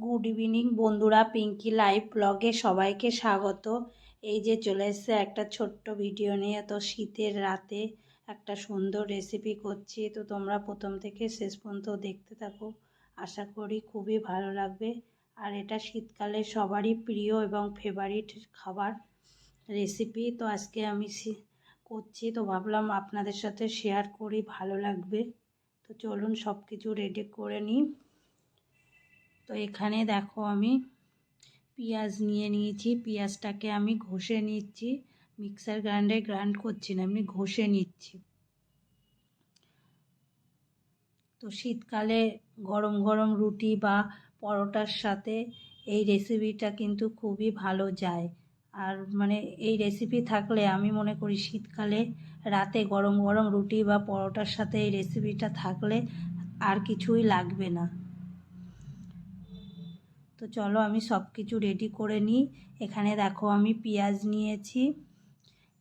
Good evening বন্ধুরা Pinki live ব্লগে সবাইকে স্বাগত। এই যে চলে এসছে একটা ছোট্ট ভিডিও নিয়ে। তো শীতের রাতে একটা সুন্দর রেসিপি করছি। তো তোমরা প্রথম থেকে শেষ পর্যন্ত দেখতে থাকো। আশা করি খুবই ভালো লাগবে। আর এটা শীতকালে সবারই প্রিয় এবং ফেভারিট খাবার রেসিপি তো আজকে আমি করছি। তো ভাবলাম আপনাদের সাথে শেয়ার করি, ভালো লাগবে। তো চলুন সব কিছু রেডি করে নিই। তো এখানে দেখো আমি পেঁয়াজ নিয়ে নিয়েছি, পেঁয়াজটাকে আমি ঘষে নিচ্ছি। মিক্সার গ্রাইন্ডে গ্রাইন্ড করছি না, এমনি ঘষে নিচ্ছি। তো শীতকালে গরম গরম রুটি বা পরোটার সাথে এই রেসিপিটা কিন্তু খুবই ভালো যায়। আর মানে এই রেসিপি থাকলে আমি মনে করি শীতকালে রাতে গরম গরম রুটি বা পরোটার সাথে এই রেসিপিটা থাকলে আর কিছুই লাগবে না। তো চলো আমি সব কিছু রেডি করে নিই। এখানে দেখো আমি পেঁয়াজ নিয়েছি।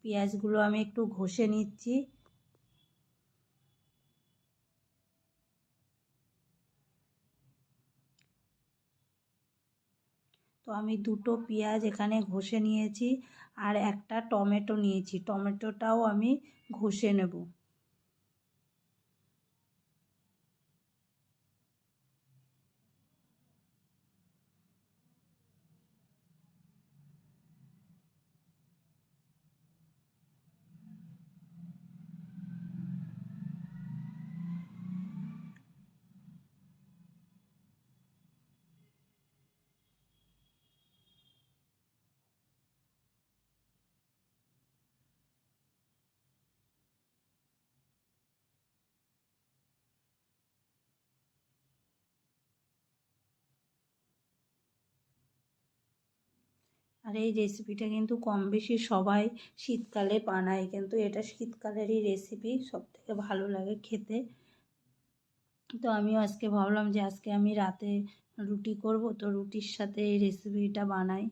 পেঁয়াজগুলো আমি একটু ঘষে নিচ্ছি। তো আমি দুটো পেঁয়াজ এখানে ঘষে নিয়েছি আর একটা টমেটো নিয়েছি। টমেটোটাও আমি ঘষে নেব। আর এই রেসিপিটা কিন্তু কম বেশি সবাই শীতকালে বানায়, কিন্তু এটা শীতকালেরই রেসিপি সব থেকে ভালো লাগে খেতে। তো আমিও আজকে ভাবলাম যে আজকে আমি রাতে রুটি করব, তো রুটির সাথে এই রেসিপিটা বানাই।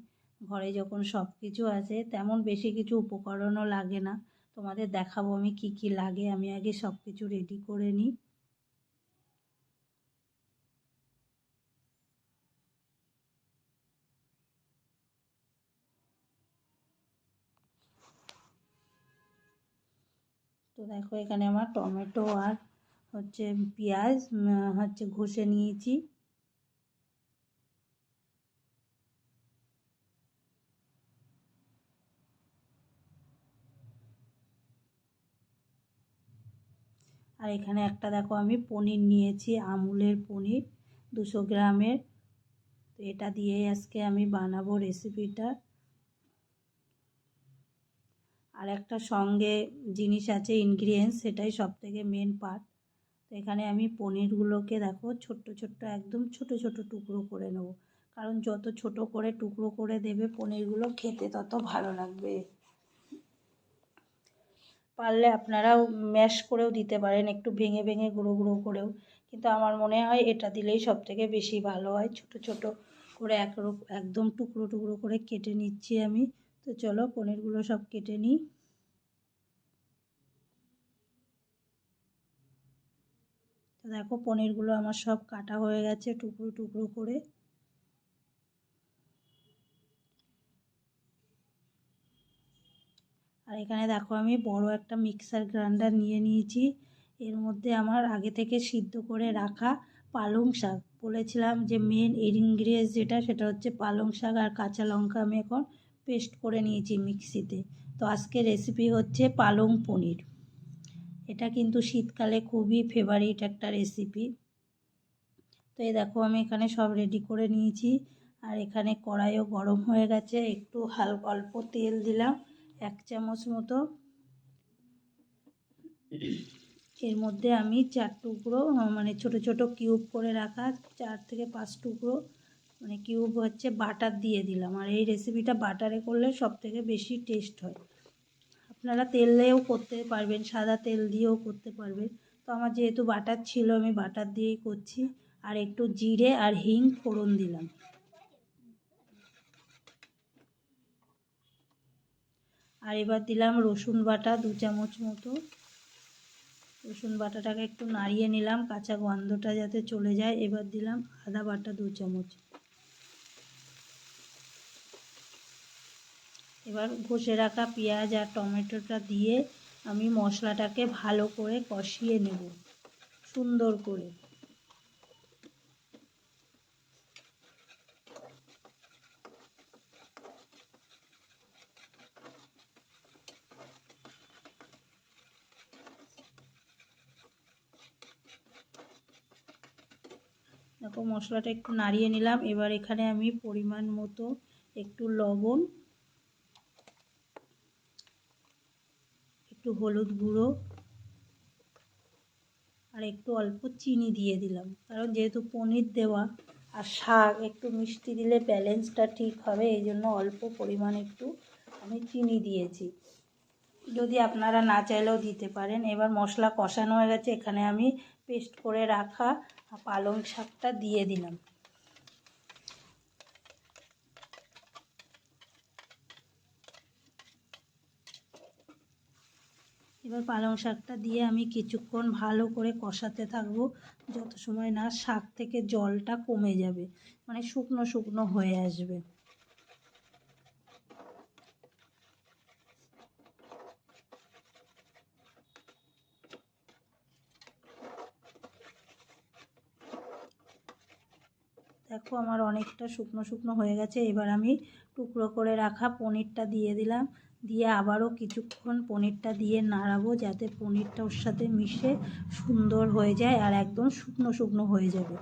ঘরে যখন সব কিছু আছে, তেমন বেশি কিছু উপকরণও লাগে না। তোমাদের দেখাবো আমি কি কি লাগে, আমি আগে সব কিছু রেডি করে নিই। তো দেখো এখানে আমার টমেটো আর হচ্ছে পেঁয়াজ হচ্ছে ঘষে নিয়েছি। আর এখানে একটা দেখো আমি পনির নিয়েছি, আমুলের পনির, দুশো গ্রামের। তো এটা দিয়ে আজকে আমি বানাবো রেসিপিটা আর একটা সঙ্গে জিনিস আছে ইনগ্রিডিয়েন্টস সেটাই সব থেকে মেন পার্ট তো এখানে আমি পনিরগুলোকে দেখো, ছোট্ট ছোট্ট, একদম ছোট ছোট টুকরো করে নেব। কারণ যত ছোট করে টুকরো করে দেবে পনিরগুলো, খেতে তত ভালো লাগবে। পারলে আপনারাও ম্যাশ করেও দিতে পারেন, একটু ভেঙে ভেঙে গুঁড়ো গুঁড়ো করেও। কিন্তু আমার মনে হয় এটা দিলেই সব থেকে বেশি ভালো হয়। ছোট ছোট করে এক একদম টুকরো টুকরো করে কেটে নিচ্ছি আমি। তো চলো পনিরগুলো সব কেটে নিই। তো দেখো পনিরগুলো আমার সব কাটা হয়ে গেছে টুকরো টুকরো করে। আর এখানে দেখো আমি বড় একটা মিক্সার গ্রাইন্ডার নিয়ে নিয়েছি। এর মধ্যে আমার আগে থেকে সিদ্ধ করে রাখা পালং শাক। বলেছিলাম যে মেন ইনগ্রিডিয়েন্টস যেটা সেটা হচ্ছে পালং শাক আর কাঁচা লঙ্কা আমি এখন পেস্ট করে নিয়েছি মিক্সিতে। তো আজকে রেসিপি হচ্ছে পালং পনির। এটা কিন্তু শীতকালে খুবই ফেভারিট একটা রেসিপি তো এই দেখো, আমি এখানে সব রেডি করে নিয়েছি। আর এখানে কড়াইও গরম হয়ে গেছে। একটু হালকা অল্প তেল দিলাম, এক চামচ মতো। এর মধ্যে আমি চার টুকরো মানে ছোট ছোট কিউব করে রাখা, চার থেকে পাঁচ টুকরো মানে কিউব হচ্ছে বাটার দিয়ে দিলাম। আর এই রেসিপিটা বাটারে করলে সব থেকে বেশি টেস্ট হয়। আপনারা তেলেও করতে পারবেন, সাদা তেল দিয়েও করতে পারবেন। তো আমার যেহেতু বাটার ছিল, আমি বাটার দিয়েই করছি। আর একটু জিরে আর হিং ফোড়ন দিলাম। আর এবার দিলাম রসুন বাটা দু চামচ মতো। রসুন বাটাটাকে একটু নাড়িয়ে নিলাম, কাঁচা গন্ধটা যাতে চলে যায়। এবার দিলাম আদা বাটা দু চামচ। এবার ঘষে রাখা পেঁয়াজ আর টমেটোটা দিয়ে আমি মশলাটাকে ভালো করে কষিয়ে নেব, সুন্দর করে। দেখো মশলাটা একটু নাড়িয়ে নিলাম, এবার এখানে আমি পরিমাণ মতো একটু লবণ একটু হলুদ গুঁড়ো আর একটু অল্প চিনি দিয়ে দিলাম। কারণ যেহেতু পনির দেওয়া আর শাক, একটু মিষ্টি দিলে ব্যালেন্সটা ঠিক হবে, এই জন্য অল্প পরিমাণ একটু আমি চিনি দিয়েছি। যদি আপনারা না চাইলেও দিতে পারেন। এবার মশলা কষানো হয়ে গেছে, এখানে আমি পেস্ট করে রাখা পালং শাকটা দিয়ে দিলাম। এবার পালং শাকটা দিয়ে আমি কিছুক্ষণ ভালো করে কষাতে থাকব, যত সময় না শাক থেকে জলটা কমে যাবে মানে শুকনো শুকনো হয়ে আসবে। দেখো আমার অনেকটা শুকনো শুকনো হয়ে গেছে, এবার আমি টুকরো করে রাখা পনিরটা দিয়ে দিলাম। দিয়ে আবারও কিছুক্ষণ পনিরটা দিয়ে নাড়াবো যাতে পনিরটা ওর সাথে মিশে সুন্দর হয়ে যায় আর একদম শুকনো শুকনো হয়ে যাবে।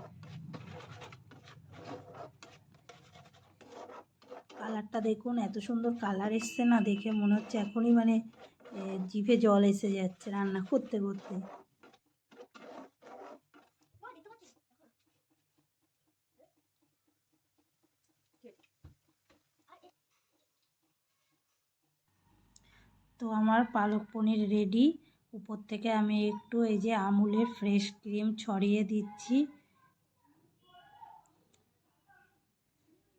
কালারটা দেখুন, এত সুন্দর কালার এসছে না দেখে মনে হচ্ছে এখনই মানে জিভে জল এসে যাচ্ছে রান্না করতে করতে। তো আমার পালক পনির রেডি উপর থেকে আমি একটু এই যে আমুলের ফ্রেশ ক্রিম ছড়িয়ে দিচ্ছি।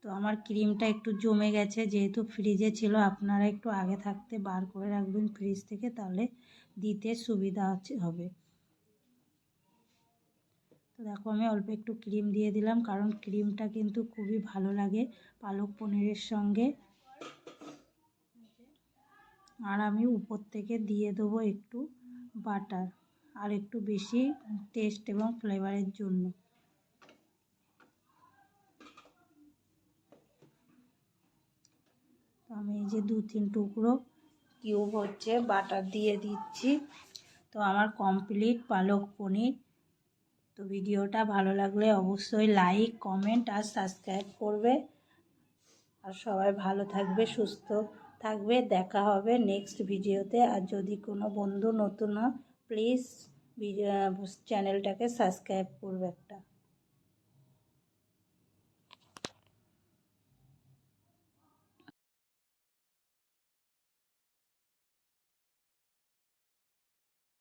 তো আমার ক্রিমটা একটু জমে গেছে, যেহেতু ফ্রিজে ছিল, আপনারা একটু আগে থাকতে বার করে রাখবেন ফ্রিজ থেকে, তাহলে দিতে সুবিধা হবে। তো দেখো, আমি অল্প একটু ক্রিম দিয়ে দিলাম, কারণ ক্রিমটা কিন্তু খুবই ভালো লাগে পালক পনিরের সঙ্গে। আর আমি উপর থেকে দিয়ে দেবো একটু বাটার আর একটু বেশি টেস্ট এবং ফ্লেভারের জন্য। আমি এই যে দু তিন টুকরো কিউব হচ্ছে বাটার দিয়ে দিচ্ছি। তো আমার কমপ্লিট পালক পনির। তো ভিডিওটা ভালো লাগলে অবশ্যই লাইক কমেন্ট আর সাবস্ক্রাইব করবে। আর সবাই ভালো থাকবে, সুস্থ থাকবে, দেখা হবে নেক্সট ভিডিওতে আর যদি কোনো বন্ধু নতুন প্লিজ চ্যানেলটাকে সাবস্ক্রাইব করবে একটা।